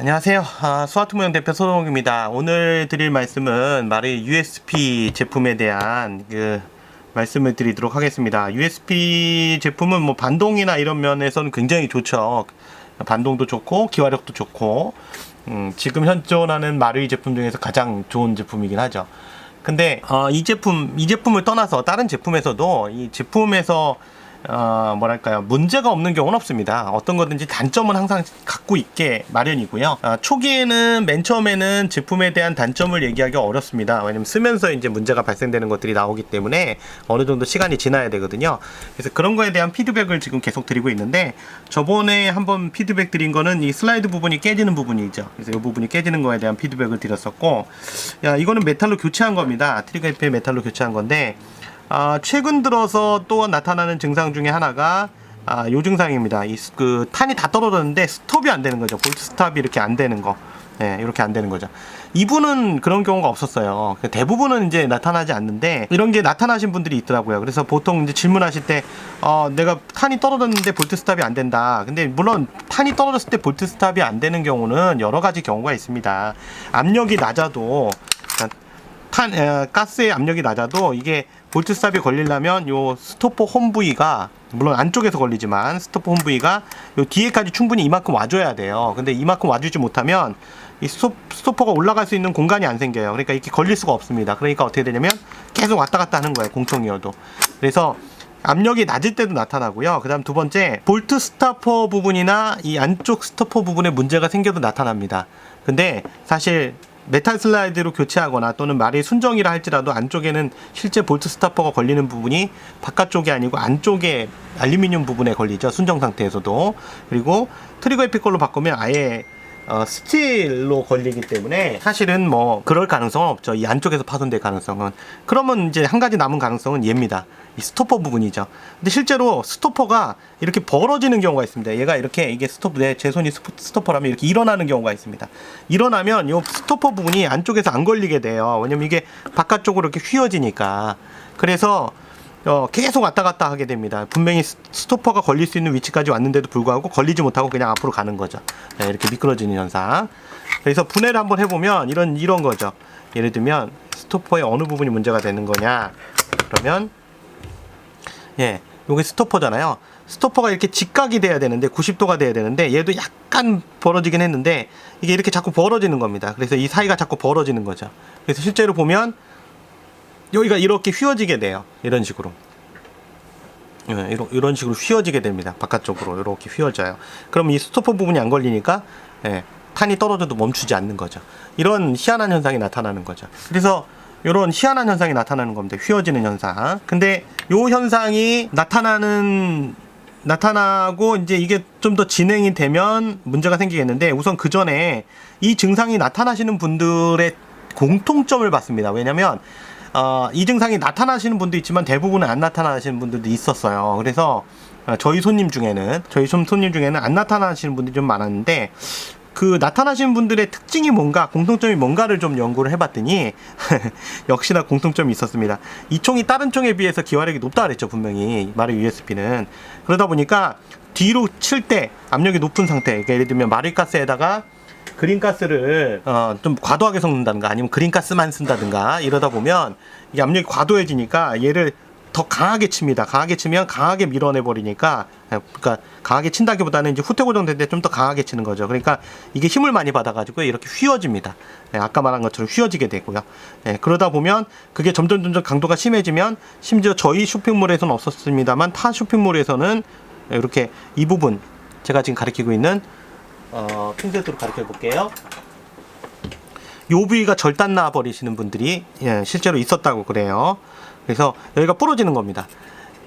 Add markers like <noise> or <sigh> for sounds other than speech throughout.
안녕하세요. 아, 스와트모형 대표 소동욱입니다. 오늘 드릴 말씀은 마리 USP 제품에 대한 그 말씀을 드리도록 하겠습니다. USP 제품은 뭐 반동이나 이런 면에서는 굉장히 좋죠. 반동도 좋고 기화력도 좋고 음, 지금 현존하는 마르이 제품 중에서 가장 좋은 제품이긴 하죠. 근데 어, 이 제품 이 제품을 떠나서 다른 제품에서도 이 제품에서 어, 뭐랄까요 문제가 없는 경우는 없습니다. 어떤 거든지 단점은 항상 갖고 있게 마련이고요. 아, 초기에는 맨 처음에는 제품에 대한 단점을 얘기하기 어렵습니다. 왜냐면 쓰면서 이제 문제가 발생되는 것들이 나오기 때문에 어느 정도 시간이 지나야 되거든요. 그래서 그런 거에 대한 피드백을 지금 계속 드리고 있는데 저번에 한번 피드백 드린 거는 이 슬라이드 부분이 깨지는 부분이죠. 그래서 이 부분이 깨지는 거에 대한 피드백을 드렸었고, 야 이거는 메탈로 교체한 겁니다. 트리거 FA 메탈로 교체한 건데. 아, 최근 들어서 또 나타나는 증상 중에 하나가 아, 요 증상입니다. 이 그 탄이 다 떨어졌는데 스톱이 안 되는 거죠. 볼트 스탑이 이렇게 안 되는 거. 네, 이렇게 안 되는 거죠. 이분은 그런 경우가 없었어요. 대부분은 이제 나타나지 않는데 이런 게 나타나신 분들이 있더라고요. 그래서 보통 이제 질문하실 때 어, 내가 탄이 떨어졌는데 볼트 스탑이 안 된다. 근데 물론 탄이 떨어졌을 때 볼트 스탑이 안 되는 경우는 여러 가지 경우가 있습니다. 압력이 낮아도 탄 에, 가스의 압력이 낮아도 이게 볼트 스탑이 걸리려면 요 스토퍼 홈 부위가 물론 안쪽에서 걸리지만 스토퍼 홈 부위가 요 뒤에까지 충분히 이만큼 와줘야 돼요. 근데 이만큼 와주지 못하면 이 스토, 스토퍼 가 올라갈 수 있는 공간이 안 생겨요. 그러니까 이렇게 걸릴 수가 없습니다. 그러니까 어떻게 되냐면 계속 왔다 갔다 하는 거예요. 공통이어도. 그래서 압력이 낮을 때도 나타나고요. 그 다음 두 번째, 볼트 스타퍼 부분이나 이 안쪽 스토퍼 부분에 문제가 생겨도 나타납니다. 근데 사실 메탈 슬라이드로 교체하거나 또는 말이 순정이라 할지라도 안쪽에는 실제 볼트 스타퍼가 걸리는 부분이 바깥쪽이 아니고 안쪽에 알루미늄 부분에 걸리죠. 순정 상태에서도. 그리고 트리거 에피컬로 바꾸면 아예 어, 스틸로 걸리기 때문에 사실은 뭐 그럴 가능성은 없죠. 이 안쪽에서 파손될 가능성은. 그러면 이제 한 가지 남은 가능성은 얘입니다. 이 스토퍼 부분이죠. 근데 실제로 스토퍼가 이렇게 벌어지는 경우가 있습니다. 얘가 이렇게 이게 스토퍼 내제 손이 스토퍼라면 이렇게 일어나는 경우가 있습니다. 일어나면 이 스토퍼 부분이 안쪽에서 안 걸리게 돼요. 왜냐면 이게 바깥쪽으로 이렇게 휘어지니까. 그래서 어, 계속 왔다 갔다 하게 됩니다. 분명히 스- 스토퍼가 걸릴 수 있는 위치까지 왔는데도 불구하고 걸리지 못하고 그냥 앞으로 가는 거죠. 네, 이렇게 미끄러지는 현상. 그래서 분해를 한번 해보면 이런 이런 거죠. 예를 들면 스토퍼의 어느 부분이 문제가 되는 거냐? 그러면 예, 요게 스토퍼잖아요. 스토퍼가 이렇게 직각이 돼야 되는데 90도가 돼야 되는데 얘도 약간 벌어지긴 했는데 이게 이렇게 자꾸 벌어지는 겁니다. 그래서 이 사이가 자꾸 벌어지는 거죠. 그래서 실제로 보면 여기가 이렇게 휘어지게 돼요. 이런 식으로. 예, 이런, 이런 식으로 휘어지게 됩니다. 바깥쪽으로 이렇게 휘어져요. 그럼 이 스토퍼 부분이 안 걸리니까 예, 탄이 떨어져도 멈추지 않는 거죠. 이런 희한한 현상이 나타나는 거죠. 그래서 이런 희한한 현상이 나타나는 겁니다. 휘어지는 현상. 근데 요 현상이 나타나는 나타나고 이제 이게 좀 더 진행이 되면 문제가 생기겠는데 우선 그 전에 이 증상이 나타나시는 분들의 공통점을 봤습니다. 왜냐면 어, 이 증상이 나타나시는 분도 있지만 대부분은 안 나타나시는 분들도 있었어요. 그래서 어, 저희 손님 중에는 저희 손- 손님 중에는 안 나타나시는 분들이 좀 많았는데 그 나타나시는 분들의 특징이 뭔가 공통점이 뭔가를 좀 연구를 해봤더니 <laughs> 역시나 공통점이 있었습니다. 이 총이 다른 총에 비해서 기화력이 높다 그랬죠 분명히 마르 USB는 그러다 보니까 뒤로 칠 때 압력이 높은 상태 그러니까 예를 들면 마르가스에다가 그린가스를 어, 좀 과도하게 섞는다든가 아니면 그린가스만 쓴다든가 이러다 보면 이게 압력이 과도해지니까 얘를 더 강하게 칩니다. 강하게 치면 강하게 밀어내 버리니까 그러니까 강하게 친다기보다는 이제 후퇴 때좀더 강하게 치는 거죠. 그러니까 이게 힘을 많이 받아가지고 이렇게 휘어집니다. 네, 아까 말한 것처럼 휘어지게 되고요. 네, 그러다 보면 그게 점점 점점 강도가 심해지면 심지어 저희 쇼핑몰에서는 없었습니다만 타 쇼핑몰에서는 이렇게 이 부분 제가 지금 가리키고 있는 어, 핀셋으로 가르쳐 볼게요. 요 부위가 절단 나 버리시는 분들이 예, 실제로 있었다고 그래요. 그래서 여기가 부러지는 겁니다.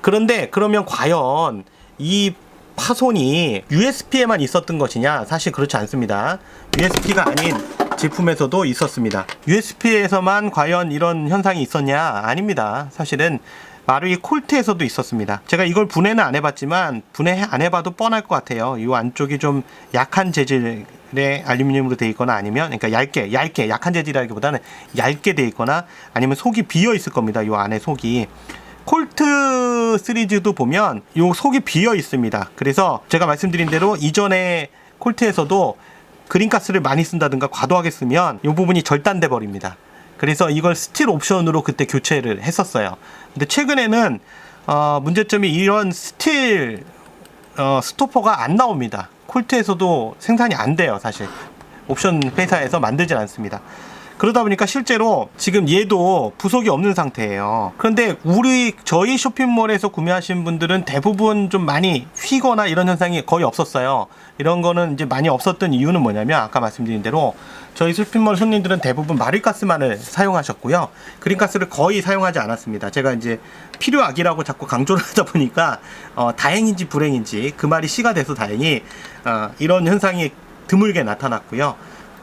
그런데 그러면 과연 이 파손이 USP에만 있었던 것이냐? 사실 그렇지 않습니다. USP가 아닌 제품에서도 있었습니다. USP에서만 과연 이런 현상이 있었냐? 아닙니다. 사실은 마루이 콜트에서도 있었습니다. 제가 이걸 분해는 안 해봤지만 분해 안 해봐도 뻔할 것 같아요. 이 안쪽이 좀 약한 재질 의 알루미늄으로 되어 있거나 아니면 그러니까 얇게 얇게 약한 재질이라기보다는 얇게 되어 있거나 아니면 속이 비어 있을 겁니다. 이 안에 속이 콜트 시리즈도 보면 요 속이 비어 있습니다. 그래서 제가 말씀드린 대로 이전에 콜트에서도 그린가스를 많이 쓴다든가 과도하게 쓰면 이 부분이 절단돼 버립니다. 그래서 이걸 스틸 옵션으로 그때 교체를 했었어요. 근데 최근에는 어, 문제점이 이런 스틸 어, 스토퍼가 안 나옵니다. 콜트에서도 생산이 안 돼요, 사실. 옵션 회사에서 만들진 않습니다. 그러다 보니까 실제로 지금 얘도 부속이 없는 상태예요. 그런데 우리 저희 쇼핑몰에서 구매하신 분들은 대부분 좀 많이 휘거나 이런 현상이 거의 없었어요. 이런 거는 이제 많이 없었던 이유는 뭐냐면 아까 말씀드린 대로 저희 쇼핑몰 손님들은 대부분 마릴가스만을 사용하셨고요. 그린가스를 거의 사용하지 않았습니다. 제가 이제 필요악이라고 자꾸 강조를 <laughs> 하다 보니까 어, 다행인지 불행인지 그 말이 시가 돼서 다행히 어, 이런 현상이 드물게 나타났고요.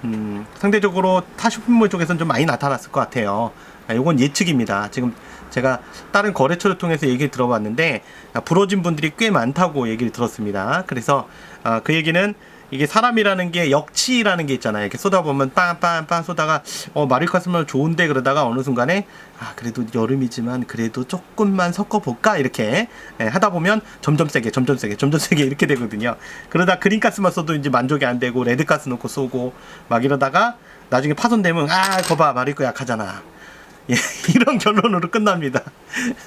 음, 상대적으로 타 쇼핑몰 쪽에서는 좀 많이 나타났을 것 같아요. 아, 요건 예측입니다. 지금 제가 다른 거래처를 통해서 얘기를 들어봤는데 아, 부러진 분들이 꽤 많다고 얘기를 들었습니다. 그래서 아, 그 얘기는 이게 사람이라는 게 역치라는 게 있잖아요. 이렇게 쏟아 보면 빵빵빵 쏟다가 어 마릴카스면 좋은데 그러다가 어느 순간에 아 그래도 여름이지만 그래도 조금만 섞어 볼까 이렇게 예, 하다 보면 점점 세게 점점 세게 점점 세게 이렇게 되거든요. 그러다 그린가스만 써도 이제 만족이 안 되고 레드가스 넣고 쏘고 막 이러다가 나중에 파손되면 아 거봐 마릴거 약하잖아. 예, <laughs> 이런 결론으로 끝납니다.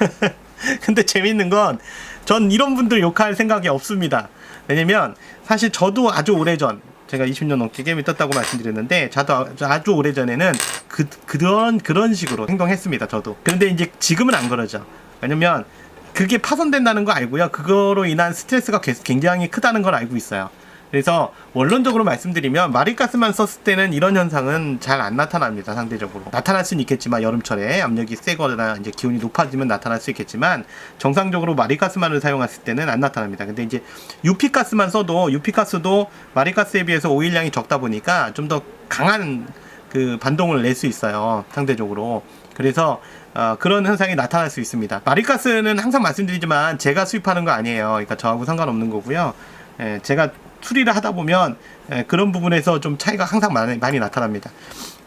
<laughs> 근데 재밌는 건 전 이런 분들 욕할 생각이 없습니다. 왜냐면 사실 저도 아주 오래전 제가 20년 넘게 게임을 떴다고 말씀드렸는데 저도 아- 아주 오래전에는 그, 그런 그런 식으로 행동했습니다. 저도. 그런데 이제 지금은 안 그러죠. 왜냐면 그게 파손된다는 거 알고요. 그거로 인한 스트레스가 개- 굉장히 크다는 걸 알고 있어요. 그래서 원론적으로 말씀드리면 마릴가스만 썼을 때는 이런 현상은 잘 안 나타납니다. 상대적으로 나타날 수는 있겠지만 여름철에 압력이 세거나 이제 기온이 높아지면 나타날 수 있겠지만 정상적으로 마릴가스만을 사용했을 때는 안 나타납니다. 근데 이제 UP가스만 써도 UP가스도 마릴가스에 비해서 오일량이 적다 보니까 좀 더 강한 그 반동을 낼 수 있어요. 상대적으로. 그래서 어, 그런 현상이 나타날 수 있습니다. 마릴가스는 항상 말씀드리지만 제가 수입하는 거 아니에요. 그러니까 저하고 상관없는 거고요. 예, 제가 수리를 하다 보면 예, 그런 부분에서 좀 차이가 항상 많이, 많이 나타납니다.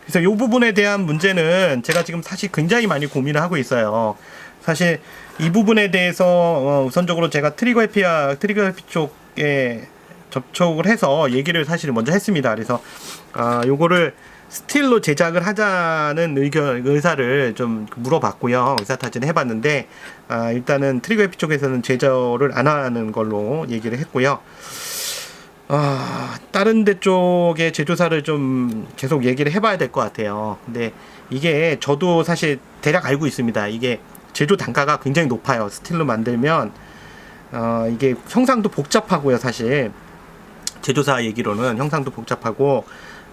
그래서 이 부분에 대한 문제는 제가 지금 사실 굉장히 많이 고민을 하고 있어요. 사실 이 부분에 대해서 어, 우선적으로 제가 트리거 해피야 트리거 해피 쪽에 접촉을 해서 얘기를 사실 먼저 했습니다. 그래서 아 요거를 스틸로 제작을 하자는 의견 의사를 좀 물어봤고요. 의사 타진을 해봤는데 아, 일단은 트리거 해피 쪽에서는 제조를 안 하는 걸로 얘기를 했고요. 아, 다른 데 쪽의 제조사를 좀 계속 얘기를 해봐야 될 것 같아요. 근데 이게 저도 사실 대략 알고 있습니다. 이게 제조 단가가 굉장히 높아요. 스틸로 만들면 어, 이게 형상도 복잡하고요, 사실. 제조사 얘기로는 형상도 복잡하고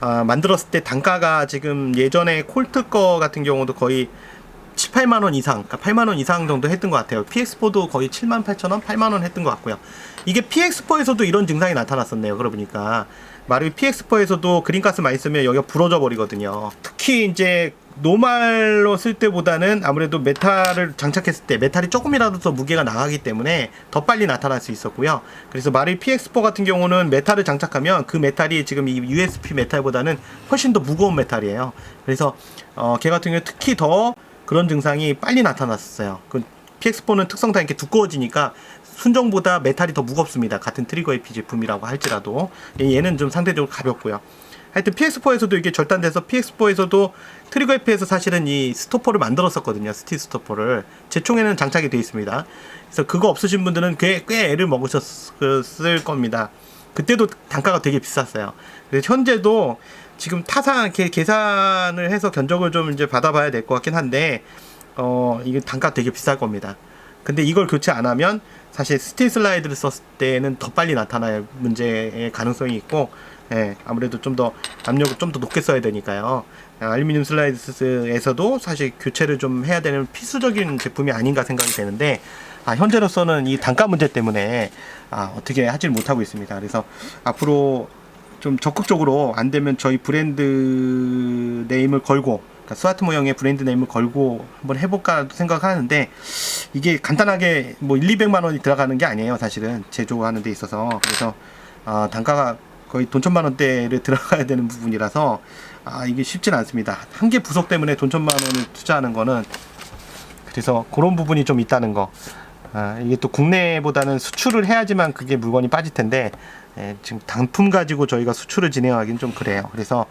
아, 만들었을 때 단가가 지금 예전에 콜트 거 같은 경우도 거의 7, 8만 원 이상, 그러니까 8만 원 이상 정도 했던 것 같아요. PX4도 거의 7만 8천 원, 8만 원 했던 것 같고요. 이게 PX4에서도 이런 증상이 나타났었네요. 그러고 보니까 마루이 PX4에서도 그린가스 많이 쓰면 여기가 부러져 버리거든요. 특히 이제 노말로 쓸 때보다는 아무래도 메탈을 장착했을 때 메탈이 조금이라도 더 무게가 나가기 때문에 더 빨리 나타날 수 있었고요. 그래서 마루이 PX4 같은 경우는 메탈을 장착하면 그 메탈이 지금 이 USP 메탈보다는 훨씬 더 무거운 메탈이에요. 그래서 어, 걔 같은 경우 특히 더 그런 증상이 빨리 나타났어요. 그 PX4는 특성상 이렇게 두꺼워지니까 순정보다 메탈이 더 무겁습니다. 같은 트리거 AP 제품이라고 할지라도 얘는 좀 상대적으로 가볍고요. 하여튼 PX4에서도 이게 절단돼서 PX4에서도 트리거 AP에서 사실은 이 스토퍼를 만들었었거든요. 스틸 스토퍼를 제 총에는 장착이 되어 있습니다. 그래서 그거 없으신 분들은 꽤, 꽤 애를 먹으셨을 겁니다. 그때도 단가가 되게 비쌌어요. 그래서 현재도 지금 타산 계산을 해서 견적을 좀 이제 받아봐야 될 것 같긴 한데 어 이게 단가 되게 비쌀 겁니다. 근데 이걸 교체 안 하면 사실 스틸 슬라이드를 썼을 때는 더 빨리 나타날 문제의 가능성이 있고 예, 아무래도 좀 더 압력을 좀 더 높게 써야 되니까요. 아, 알루미늄 슬라이드에서도 사실 교체를 좀 해야 되는 필수적인 제품이 아닌가 생각이 되는데 아, 현재로서는 이 단가 문제 때문에 아, 어떻게 하질 못하고 있습니다. 그래서 앞으로 좀 적극적으로 안 되면 저희 브랜드 네임을 걸고 그러니까 스와트 모형의 브랜드 네임을 걸고 한번 해볼까 생각하는데 이게 간단하게 뭐 1, 200만 원이 들어가는 게 아니에요 사실은. 제조하는 데 있어서. 그래서 아, 단가가 거의 돈 천만 원대를 <laughs> 들어가야 되는 부분이라서 아 이게 쉽지는 않습니다. 한 개 부속 때문에 돈 천만 원을 투자하는 거는 그래서 그런 부분이 좀 있다는 거. 아, 이게 또 국내보다는 수출을 해야지만 그게 물건이 빠질 텐데 예, 지금 단품 가지고 저희가 수출을 진행하기는 좀 그래요. 그래서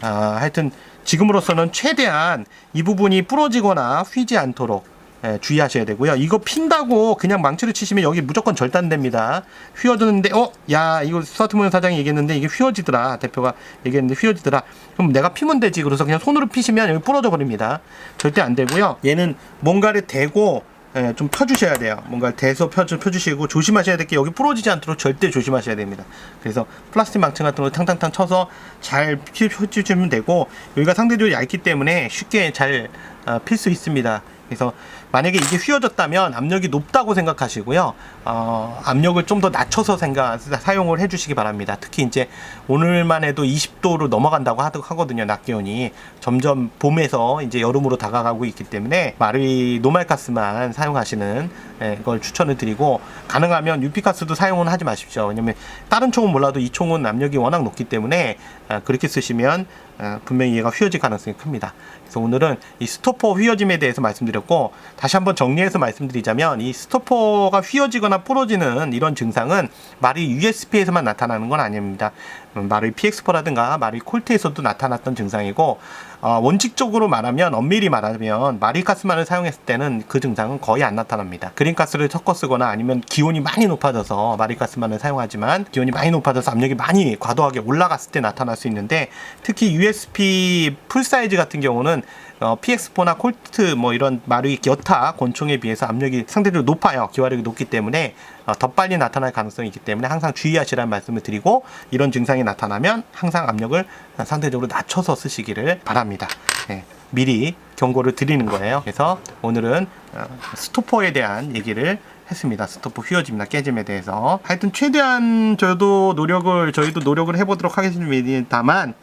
아, 하여튼 지금으로서는 최대한 이 부분이 부러지거나 휘지 않도록 예, 주의하셔야 되고요. 이거 핀다고 그냥 망치를 치시면 여기 무조건 절단됩니다. 휘어지는데 어, 야 이거 스와트모션 사장이 얘기했는데 이게 휘어지더라. 대표가 얘기했는데 휘어지더라. 그럼 내가 피면 되지. 그래서 그냥 손으로 피시면 여기 부러져 버립니다. 절대 안 되고요. 얘는 뭔가를 대고 예, 좀 펴주셔야 돼요. 뭔가 대서 펴주, 펴주시고 조심하셔야 될 게 여기 부러지지 않도록 절대 조심하셔야 됩니다. 그래서 플라스틱 망치 같은 거 탕탕탕 쳐서 잘 피- 펴주시면 되고 여기가 상대적으로 얇기 때문에 쉽게 잘 어, 필수 있습니다. 그래서 만약에 이게 휘어졌다면 압력이 높다고 생각하시고요. 어, 압력을 좀 더 낮춰서 생각 사용을 해주시기 바랍니다. 특히 이제 오늘만 해도 20도로 넘어간다고 하- 하거든요. 낮 기온이 점점 봄에서 이제 여름으로 다가가고 있기 때문에 마르이 노말가스만 사용하시는 예, 걸 추천을 드리고 가능하면 유피가스도 사용은 하지 마십시오. 왜냐면 다른 총은 몰라도 이 총은 압력이 워낙 높기 때문에 아, 그렇게 쓰시면 아, 분명히 얘가 휘어질 가능성이 큽니다. 그래서 오늘은 이 스토퍼 휘어짐에 대해서 말씀드렸고 다시 한번 정리해서 말씀드리자면 이 스토퍼가 휘어지거나 부러지는 이런 증상은 말이 USP에서만 나타나는 건 아닙니다. 음, 말의 PX4라든가 말의 콜트에서도 나타났던 증상이고 어, 원칙적으로 말하면 엄밀히 말하면 마리가스만을 사용했을 때는 그 증상은 거의 안 나타납니다. 그린가스를 섞어 쓰거나 아니면 기온이 많이 높아져서 마리가스만을 사용하지만 기온이 많이 높아져서 압력이 많이 과도하게 올라갔을 때 나타날 수 있는데 특히 USP 풀사이즈 같은 경우는 어, PX4나 콜트 뭐 이런 마르기 여타 권총에 비해서 압력이 상대적으로 높아요. 기화력이 높기 때문에 어, 더 빨리 나타날 가능성이 있기 때문에 항상 주의하시라는 말씀을 드리고 이런 증상이 나타나면 항상 압력을 상대적으로 낮춰서 쓰시기를 바랍니다. 예, 미리 경고를 드리는 거예요. 그래서 오늘은 어, 스토퍼에 대한 얘기를 했습니다. 스토퍼 휘어짐이나 깨짐에 대해서 하여튼 최대한 저도 노력을 저희도 노력을 해보도록 하겠습니다만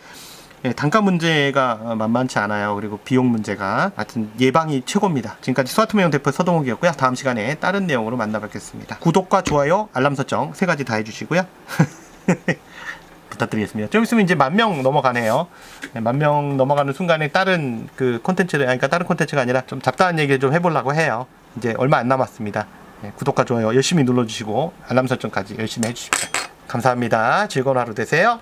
예, 단가 문제가 어, 만만치 않아요. 그리고 비용 문제가 하여튼 예방이 최고입니다. 지금까지 스마트메용 대표 서동욱이었고요. 다음 시간에 다른 내용으로 만나뵙겠습니다. 구독과 좋아요, 알람 설정 세 가지 다 해주시고요. <laughs> 부탁드리겠습니다. 좀 있으면 이제 만 명 넘어가네요. 만명 넘어가는 순간에 다른 그 콘텐츠를, 아니, 그러니까 다른 콘텐츠가 아니라 좀 잡다한 얘기를 좀 해보려고 해요. 이제 얼마 안 남았습니다. 예, 구독과 좋아요 열심히 눌러주시고 알람 설정까지 열심히 해주십시오. 감사합니다. 즐거운 하루 되세요.